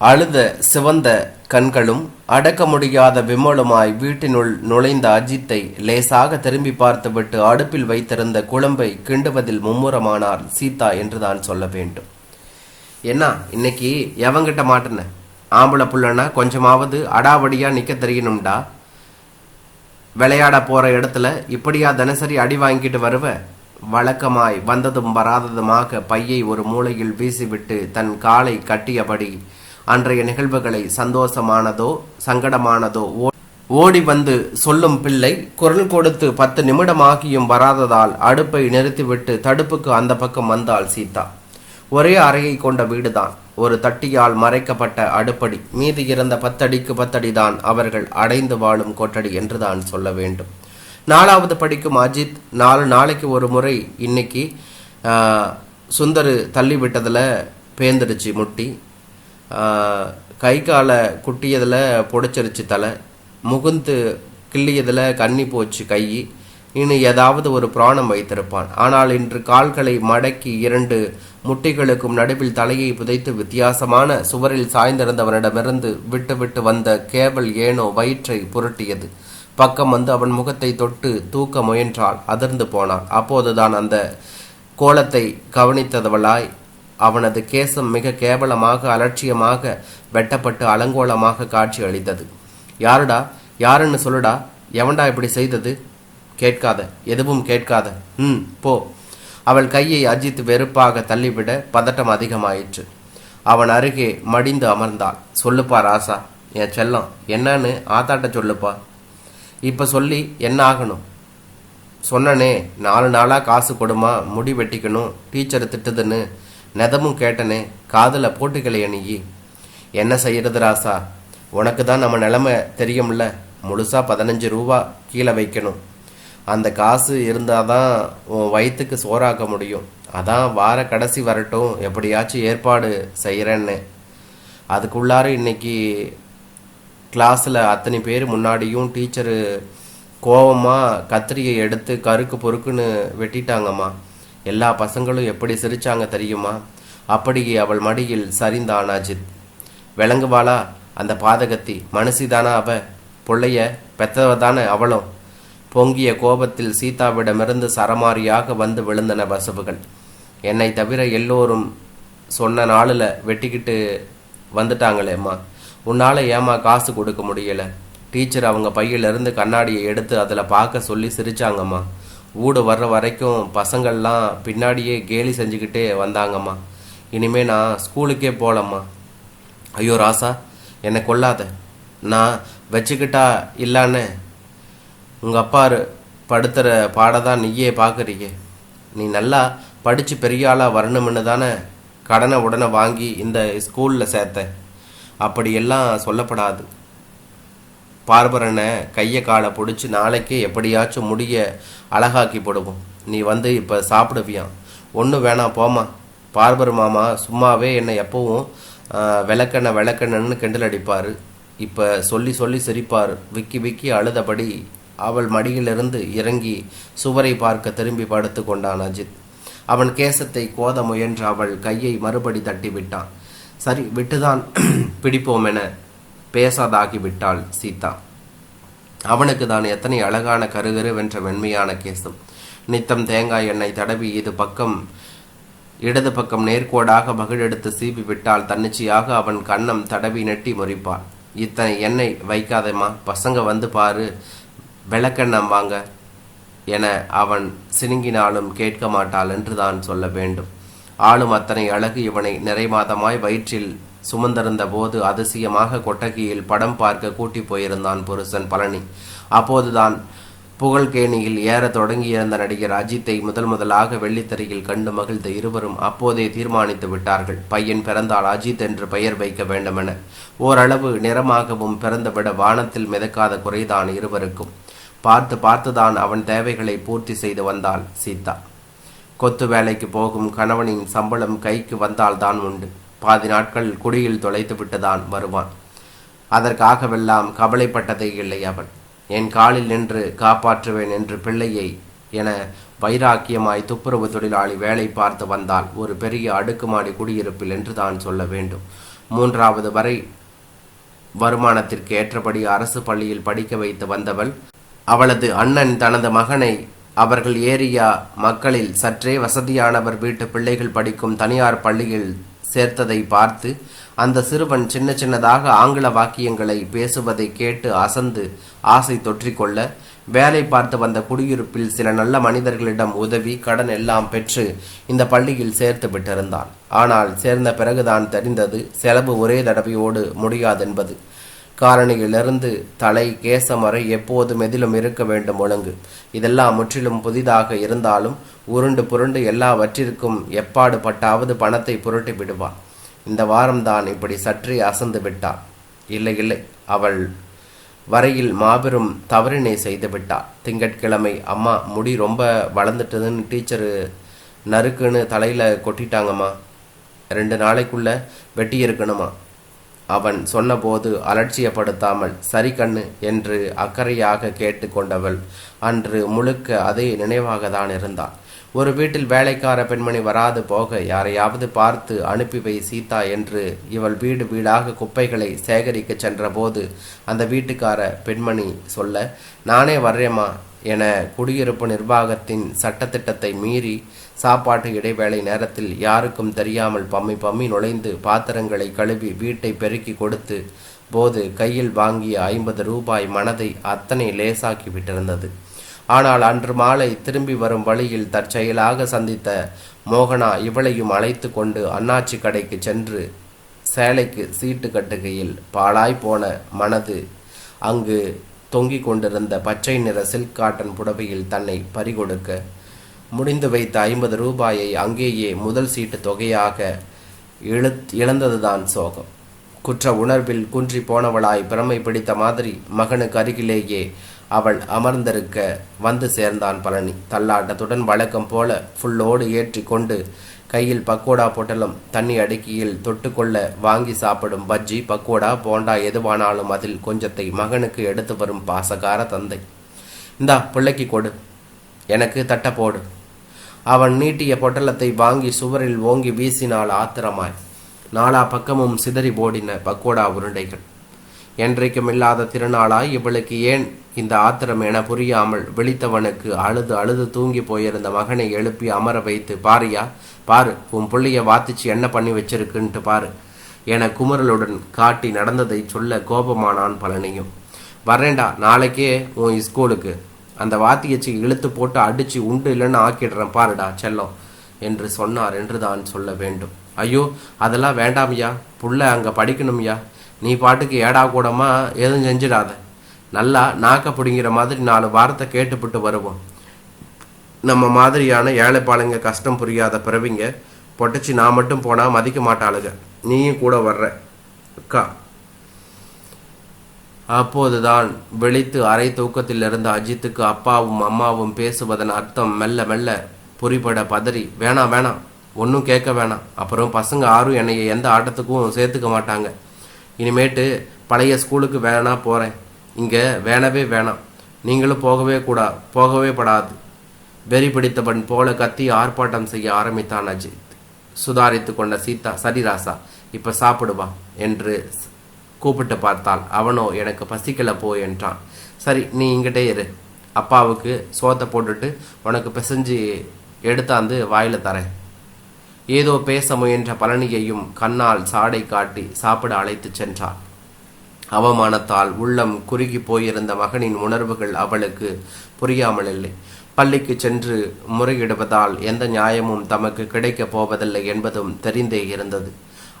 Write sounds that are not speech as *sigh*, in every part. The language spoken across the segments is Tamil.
அழுத சிவந்த கண்களும் அடக்க முடியாத விமலுமாய் வீட்டினுள் நுழைந்த அஜித்தை லேசாக திரும்பி பார்த்துவிட்டு அடுப்பில் வைத்திருந்த குழம்பை கிண்டுவதில் மும்முரமானார் சீதா என்றுதான் சொல்ல வேண்டும். என்ன இன்னைக்கு எவங்கிட்ட மாட்டின? ஆம்பளை புள்ளனா கொஞ்சமாவது அடாவடியா நிக்க தெரியணும்டா. விளையாட போற இடத்துல இப்படியா தினசரி அடி வாங்கிட்டு வருவ? வழக்கமாய் வந்ததும் வராததுமாக பையை ஒரு மூலையில் வீசிவிட்டு தன் காலை கட்டியபடி அன்றைய நிகழ்வுகளை சந்தோஷமானதோ சங்கடமானதோ ஓ- ஓடி வந்து சொல்லும் பிள்ளை குரல் கொடுத்து பத்து நிமிடமாகியும் வராததால் அடுப்பை நிறுத்திவிட்டு தடுப்புக்கு அந்த பக்கம் வந்தாள் சீதா. ஒரே அறையை கொண்ட வீடுதான். ஒரு தட்டியால் மறைக்கப்பட்ட அடுப்படி. மீதி இருந்த பத்தடிக்கு பத்தடிதான் அவர்கள் அடைந்து வாழும் கொட்டடி என்றுதான் சொல்ல வேண்டும். நாலாவது படிக்கும் அஜித் நாலு நாளைக்கு ஒரு முறை இன்னைக்கு சுந்தரு தள்ளி விட்டதில் பேந்துடுச்சு முட்டி. கை காலை குட்டியதில் புடைச்சிருச்சு தலை. முகுந்து கிள்ளியதில் கன்னி போச்சு கை. இனி ஏதாவது ஒரு பிராணம் வைத்திருப்பான். ஆனால் இன்று கால்களை மடக்கி இரண்டு முட்டிகளுக்கும் நடுவில் தலையை புதைத்து வித்தியாசமான சுவரில் சாய்ந்திருந்தவனிடமிருந்து விட்டு விட்டு வந்த கேவல் ஏனோ வயிற்றை புரட்டியது. பக்கம் வந்து அவன் முகத்தை தொட்டு தூக்க முயன்றாள். அதிர்ந்து போனாள் அப்போதுதான் அந்த கோலத்தை கவனித்ததவளாய் அவனது கேசம் மிக கேவலமாக அலட்சியமாக வெட்டப்பட்டு அலங்கோலமாக காட்சி அளித்தது யாருடா? யாருன்னு சொல்லுடா? எவன்டா இப்படி செய்தது? கேட்காத. எதுவும் கேட்காத. ம் போ. அவள் கையை அஜித் வெறுப்பாக தள்ளிவிட பதட்டம் அதிகமாயிற்று. அவன் அருகே மடிந்து அமர்ந்தாள். சொல்லுப்பா ராசா. என் செல்லம் என்னன்னு ஆத்தாட்ட சொல்லுப்பா. இப்ப சொல்லி என்ன ஆகணும்? சொன்னனே நாலு நாளா காசு கொடுமா முடி வெட்டிக்கணும் டீச்சர் திட்டுதுன்னு. நெதமும் கேட்டனே காதில் போட்டுக்கலையே நீ என்ன செய்யறது ராசா? உனக்கு தான் நம்ம நிலைமை தெரியும்ல? முழுசாக பதினஞ்சு ரூபா கீழே வைக்கணும். அந்த காசு இருந்தால் தான் உன் வயிற்றுக்கு சோறாக்க முடியும். அதான் வார கடைசி வரட்டும். எப்படியாச்சும் ஏற்பாடு செய்கிறேன்னு அதுக்குள்ளார இன்னைக்கு கிளாஸில் அத்தனை பேர் முன்னாடியும் டீச்சரு கோவமாக கத்திரியை எடுத்து கருக்கு பொறுக்குன்னு வெட்டிட்டாங்கம்மா. எல்லா பசங்களும் எப்படி சிரிச்சாங்க தெரியுமா? அப்படியே அவள் மடியில் சரிந்தான் அஜித். விளங்குவாளா? அந்த பாதகத்தி. மனசிதானா அவ? பிள்ளைய பெத்தவ தானே அவளும். பொங்கிய கோபத்தில் சீதாவிடமிருந்து சரமாரியாக வந்து விழுந்தன பசுபுகள். என்னை தவிர எல்லோரும் சொன்ன நாளில் வெட்டிக்கிட்டு வந்துட்டாங்களேம்மா உன்னால் ஏமா காசு கொடுக்க முடியல? டீச்சர் அவங்க பையிலிருந்து கண்ணாடியை எடுத்து அதில் பார்க்க சொல்லி சிரிச்சாங்கம்மா. வீடு வர்ற வரைக்கும் பசங்கள்லாம் பின்னாடியே கேலி செஞ்சுக்கிட்டே வந்தாங்கம்மா. இனிமே நான் ஸ்கூலுக்கே போகலம்மா ஐயோ ராசா என்னை கொல்லாத. நான் வச்சுக்கிட்டா இல்லான்னு உங்கள் அப்பா படுத்துகிற பாடதான் நீயே பார்க்குறீங்க நீ நல்லா படித்து பெரிய ஆளாக வரணும்னு தானே கடனை உடனே வாங்கி இந்த ஸ்கூலில் சேர்த்த அப்படியெல்லாம் சொல்லப்படாது. பார்பரனை கையை காலை பிடிச்சி நாளைக்கே எப்படியாச்சும் முடிய அழகாக்கி போடுவோம். நீ வந்து இப்போ சாப்பிடுவியான் ஒன்றும் வேணாம் போமா பார்பர் மாமா சும்மாவே என்னை எப்பவும் விளக்கண்ண விளக்கெண்ண விளக்கெண்ணன்னு கிண்டல் அடிப்பார். இப்போ சொல்லி சொல்லி சிரிப்பார். விக்கி விக்கி அழுதபடி அவள் மடியிலிருந்து இறங்கி சுவரை பார்க்க திரும்பி படுத்து கொண்டான் அஜித். அவன் கேசத்தை கோத முயன்ற அவள் கையை மறுபடி தட்டி விட்டான் சரி விட்டுதான். *clears throat* பிடிப்போம் என பேசாதாகிவிட்டாள் சீதா. அவனுக்கு தான் எத்தனை அழகான கருகருவென்ற மென்மையான கேசம். நித்தம் தேங்காய் எண்ணெய் தடவி இது பக்கம் இடது பக்கம் நேர்கோடாக மகிழெடுத்து சீவி விட்டால் தன்னிச்சையாக அவன் கண்ணம் தடவி நெட்டி முறிப்பாள் இத்தனை எண்ணெய் வைக்காதேம்மா பசங்க வந்து பாரு விளக்கெண்ணம் வாங்க என அவன் சினுங்கினாலும் கேட்க மாட்டாள் என்று தான் சொல்ல வேண்டும். ஆளும் அத்தனை அழகு இவனை நிறைமாதமாய் வயிற்றில் சுமந்திருந்த போது அதிசயமாக கொட்டகையில் படம் பார்க்க கூட்டி போயிருந்தான் புருஷன் பழனி. அப்போதுதான் புகழ்கேணியில் ஏற தொடங்கியிருந்த நடிகர் அஜித்தை முதல் முதலாக வெள்ளித்திரையில் கண்டு மகிழ்ந்த இருவரும் அப்போதே தீர்மானித்து விட்டார்கள். பையன் பிறந்தால் அஜித் என்று பெயர் வைக்க வேண்டுமென. ஓரளவு நிறமாகவும் பிறந்துவிட வானத்தில் மிதக்காத குறைதான் இருவருக்கும். பார்த்து பார்த்துதான் அவன் தேவைகளை பூர்த்தி செய்து வந்தாள் சீதா. கொத்து வேலைக்கு போகும் கணவனின் சம்பளம் கைக்கு வந்தால்தான் உண்டு. பாதி நாட்கள் குடியில் தொலைத்து விட்டுதான் வருவான். அதற்காகவெல்லாம் கவலைப்பட்டதே இல்லை அவன். என் காலில் நின்று காப்பாற்றுவேன் என்று பிள்ளையை என வைராக்கியமாய் துப்புரவு தொழிலாளி வேலை பார்த்து வந்தால் ஒரு பெரிய அடுக்குமாடி குடியிருப்பில் என்று தான் சொல்ல வேண்டும். மூன்றாவது வரை வருமானத்திற்கு ஏற்றபடி அரசு பள்ளியில் படிக்க வைத்து வந்தவள் அவளது அண்ணன் தனது மகனை அவர்கள் ஏரியா மக்களில் சற்றே வசதியானவர் வீட்டு பிள்ளைகள் படிக்கும் தனியார் பள்ளியில் சேர்த்ததை பார்த்து அந்த சிறுவன் சின்ன சின்னதாக ஆங்கில வாக்கியங்களை பேசுவதை கேட்டு அசந்து ஆசை தொற்றிக்கொள்ள வேலை பார்த்து வந்த குடியிருப்பில் சில நல்ல மனிதர்களிடம் உதவி கடன் எல்லாம் பெற்று இந்த பள்ளியில் சேர்த்து விட்டிருந்தான். ஆனால் சேர்ந்த பிறகுதான் தெரிந்தது செலவு ஒரே தடவையோடு முடியாதென்பது. காரணியிலிருந்து தலை கேசம் வரை எப்போது மெதிலும் இருக்க வேண்டும் ஒழுங்கு. இதெல்லாம் முற்றிலும் புதிதாக இருந்தாலும் உருண்டு புருண்டு எல்லாவற்றிற்கும் எப்பாடு பட்டாவது பணத்தை புரட்டி விடுவான். இந்த வாரம்தான் இப்படி சற்றே அசந்து விட்டாள் இல்லை இல்லை அவள் வரையில் மாபெரும் தவறினை செய்து விட்டாள் திங்கட்கிழமை அம்மா முடி ரொம்ப வளர்ந்துட்டதுன்னு டீச்சரு நறுக்குன்னு தலையில் கொட்டிட்டாங்கம்மா. ரெண்டு நாளைக்குள்ள வெட்டி இருக்கணுமா? அவன் சொன்னபோது அலட்சியப்படுத்தாமல் சரி கண்ணு என்று அக்கறையாக கேட்டுக்கொண்டவள் அன்று முழுக்க அதே நினைவாக தான் இருந்தாள் ஒரு வீட்டில் வேலைக்கார பெண்மணி வராது போக யாரையாவது பார்த்து அனுப்பி வை சீதா என்று இவள் வீடு வீடாக குப்பைகளை சேகரிக்க சென்றபோது அந்த வீட்டுக்கார பெண்மணி சொல்ல நானே வர்றேம்மா என குடியிருப்பு நிர்வாகத்தின் சட்டத்திட்டத்தை மீறி சாப்பாட்டு இடைவேளை நேரத்தில் யாருக்கும் தெரியாமல் பம்மி பம்மி நுழைந்து பாத்திரங்களை கழுவி வீட்டை பெருக்கி கொடுத்து போது கையில் வாங்கிய ஐம்பது ரூபாய் மனதை அத்தனை லேசாக்கி விட்டிருந்தது. ஆனால் அன்று மாலை திரும்பி வரும் வழியில் தற்செயலாக சந்தித்த மோகனா இவளையும் அழைத்து கொண்டு அண்ணாச்சி கடைக்கு சென்று சேலைக்கு சீட்டு கட்டுகையில் பாழாய் போன மனது அங்கு தொங்கிக் கொண்டிருந்த பச்சை நிற சில்க் காட்டன் புடவையில் தன்னை பறிகொடுக்க முடிந்து வைத்த ஐம்பது ரூபாயை அங்கேயே முதல் சீட்டு தொகையாக இழுத் இழந்ததுதான் சோகம். குற்ற உணர்வில் குன்றி போனவளாய் பிரமை பிடித்த மாதிரி மகனுக்கு அருகிலேயே அவள் அமர்ந்திருக்க வந்து சேர்ந்தான் பழனி. தள்ளாட்டத்துடன் வழக்கம் போல ஃபுல்லோடு ஏற்றி கொண்டு கையில் பக்கோடா பொட்டலம் தண்ணி அடுக்கியில் தொட்டுக்கொள்ள வாங்கி சாப்பிடும் பஜ்ஜி பக்கோடா போண்டா எதுவானாலும் அதில் கொஞ்சத்தை மகனுக்கு எடுத்து வரும் பாசகார தந்தை. இந்தா பிள்ளைக்கு கொடு. எனக்கு தட்ட போடு. அவன் நீட்டிய பொட்டலத்தை வாங்கி சுவரில் ஓங்கி வீசினாள் ஆத்திரமாய். நாலா பக்கமும் சிதறி போடின பக்கோடா உருண்டைகள். என்றைக்கும் இல்லாத திருநாளாய் இவளுக்கு ஏன் இந்த ஆத்திரம் என புரியாமல் விழித்தவனுக்கு அழுது அழுது தூங்கி போயிருந்த மகனை எழுப்பி அமர வைத்து பாரியா பாரு உன் பிள்ளைய வாத்திச்சு என்ன பண்ணி வச்சிருக்குன்ட்டு பாரு என குமரலுடன் காட்டி நடந்ததை சொல்ல கோபமானான் பழனியும். வரேண்டா நாளைக்கே உன் ஸ்கூலுக்கு. அந்த வாத்தியச்சி இழுத்து போட்டு அடிச்சு உண்டு இல்லைன்னு ஆக்கிடுறேன் பாருடா செல்லம் என்று சொன்னார் என்று தான் சொல்ல வேண்டும். ஐயோ அதெல்லாம் வேண்டாம்யா புள்ள அங்கே படிக்கணும்யா நீ பாட்டுக்கு ஏடா கூடமா எதுவும் செஞ்சிடாத. நல்லா நாக்க பிடிங்கிற மாதிரி நாலு வாரத்தை கேட்டுப்பட்டு வருவோம். நம்ம மாதிரியான ஏழைப்பாளைங்க கஷ்டம் புரியாத பிறவிங்க பொட்டச்சி நான் மட்டும் போனால் மதிக்க மாட்டாளுங்க நீயும் கூட வர்ற. அக்கா. அப்போதுதான் வெளித்து அரை தூக்கத்தில் இருந்த அஜித்துக்கு அப்பாவும் அம்மாவும் பேசுவதன் அர்த்தம் மெல்ல மெல்ல புரிபட பதறி வேணாம் வேணாம். ஒன்றும் கேட்க வேணாம். அப்புறம் பசங்க யாரும் என்னைய எந்த ஆட்டத்துக்கும் சேர்த்துக்க மாட்டாங்க. இனிமேட்டு பழைய ஸ்கூலுக்கு வேணா போகிறேன் இங்கே வேணவே வேணாம். நீங்களும் போகவே கூடா போகவே படாது. வெறி பிடித்தவன் போல கத்தி ஆர்ப்பாட்டம் செய்ய ஆரம்பித்தான் அஜித். சுதாரித்து கொண்ட சீதா சரி ராசா இப்போ சாப்பிடுவா என்று கூப்பிட்டு பார்த்தாள். அவனோ எனக்கு பசிக்கல போ என்றான். சரி நீ இங்கிட்டே இரு. அப்பாவுக்கு சோத்தை போட்டுட்டு உனக்கு பிசைஞ்சு எடுத்தாந்து வாயில தரேன். ஏதோ பேச முயன்ற பழனியையும் கண்ணால் சாடை காட்டி சாப்பிட அழைத்துச் சென்றாள். அவமானத்தால் உள்ளம் குறுகி போயிருந்த மகனின் உணர்வுகள் அவளுக்கு புரியாமல் இல்லை பள்ளிக்கு சென்று முறையிடுவதால் எந்த நியாயமும் தமக்கு கிடைக்கப் போவதில்லை என்பதும் தெரிந்தே இருந்தது.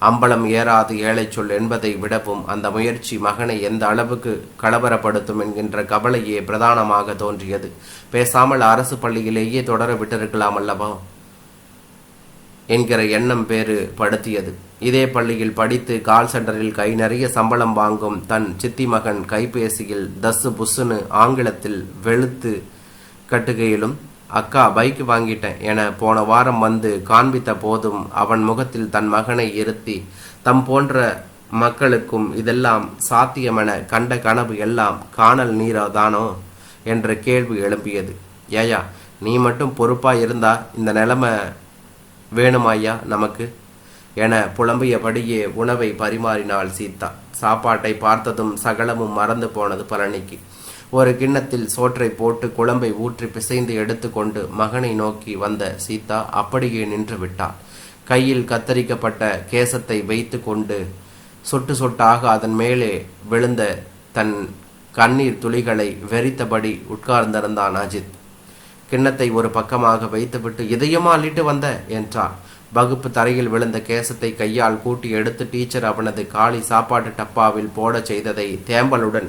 அம்பலம் ஏறாது ஏழை சொல் என்பதை விடவும் அந்த முயற்சி மகனை எந்த அளவுக்கு கலவரப்படுத்தும் என்கின்ற கவலையே பிரதானமாக தோன்றியது. பேசாமல் அரசு பள்ளியிலேயே தொடர விட்டிருக்கலாம் அல்லவா? என்கிற எண்ணம் பேறு படுத்தியது. இதே பள்ளியில் படித்து கால் சென்டரில் கை நிறைய சம்பளம் வாங்கும் தன் சித்தி மகன் கைபேசியில் தஸ்ஸு புஸ்ஸுன்னு ஆங்கிலத்தில் வெளுத்து கட்டுகையிலும் அக்கா பைக் வாங்கிட்டேன் என போன வாரம் வந்து காண்பித்த போதும் அவன் முகத்தில் தன் மகனை இருத்தி தம் போன்ற மக்களுக்கும் இதெல்லாம் சாத்தியமென கண்ட கனவு எல்லாம் காணல் நீராதானோ என்ற கேள்வி எழுப்பியது ஏயா நீ மட்டும் பொறுப்பா இருந்தா இந்த நிலைமை வேணுமாய்யா நமக்கு? என புலம்பியபடியே உணவை பரிமாறினாள் சீதா. சாப்பாட்டை பார்த்ததும் சகலமும் மறந்து போனது பழனிக்கு. ஒரு கிண்ணத்தில் சோற்றை போட்டு குழம்பை ஊற்றி பிசைந்து எடுத்துக்கொண்டு மகனை நோக்கி வந்த சீதா அப்படியே நின்று விட்டாள். கையில் கத்தரிக்கப்பட்ட கேசத்தை வைத்து கொண்டு சொட்டு சொட்டாக அதன் மேலே விழுந்த தன் கண்ணீர் துளிகளை வெறித்தபடி உட்கார்ந்திருந்தான் அஜித். கிண்ணத்தை ஒரு பக்கமாக வைத்துவிட்டு இதயமா அள்ளிட்டு வந்த? என்றான் வகுப்பு தரையில் விழுந்த கேசத்தை கையால் கூட்டி எடுத்து டீச்சர் அவனது காலி சாப்பாட்டு டப்பாவில் போடச் செய்ததை தேம்பலுடன்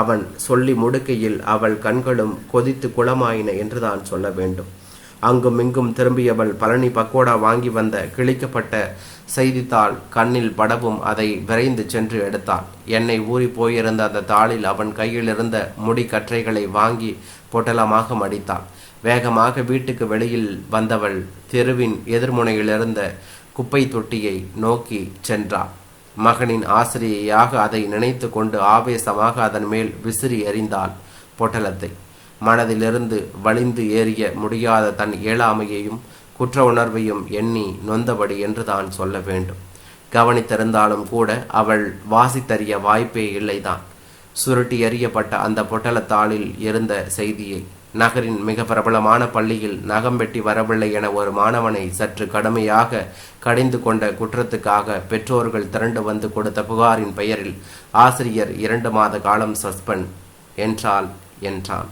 அவன் சொல்லி முடுக்கையில் அவள் கண்களும் கொதித்து குளமாயின என்றுதான் சொல்ல வேண்டும். அங்கும் இங்கும் திரும்பியவள் பழனி பக்கோடா வாங்கி வந்த கிழிக்கப்பட்ட செய்தித்தாள் கண்ணில் படவும் அதை விரைந்து சென்று எடுத்தாள். என்னை ஊறி போயிருந்த அந்த தாளில் அவன் கையில் இருந்த முடி கற்றைகளை வாங்கி பொட்டலமாக மடித்தாள். வேகமாக வீட்டுக்கு வெளியில் வந்தவள் தெருவின் எதிர்முனையிலிருந்த குப்பை தொட்டியை நோக்கி சென்றாள் மகனின் ஆசிரியையாக அதை நினைத்து கொண்டு ஆவேசமாக அதன் மேல் விசிறி எறிந்தாள் பொட்டலத்தை. மனதிலிருந்து வலிந்து ஏறிய முடியாத தன் இயலாமையையும் குற்ற உணர்வையும் எண்ணி நொந்தபடி என்று தான் சொல்ல வேண்டும். கவனித்திருந்தாலும் கூட அவள் வாசித்தறிய வாய்ப்பே இல்லைதான். சுருட்டி எறியப்பட்ட அந்த பொட்டலத்தாளில் இருந்த செய்தியை நகரின் மிக பிரபலமான பள்ளியில் நகம் வெட்டி வரவில்லை என ஒரு மாணவனை சற்று கடுமையாக கடிந்து கொண்ட குற்றத்துக்காக பெற்றோர்கள் திரண்டு வந்து கொடுத்த புகாரின் பெயரில் ஆசிரியர் இரண்டு மாத காலம் சஸ்பெண்ட் என்றால் என்றான்.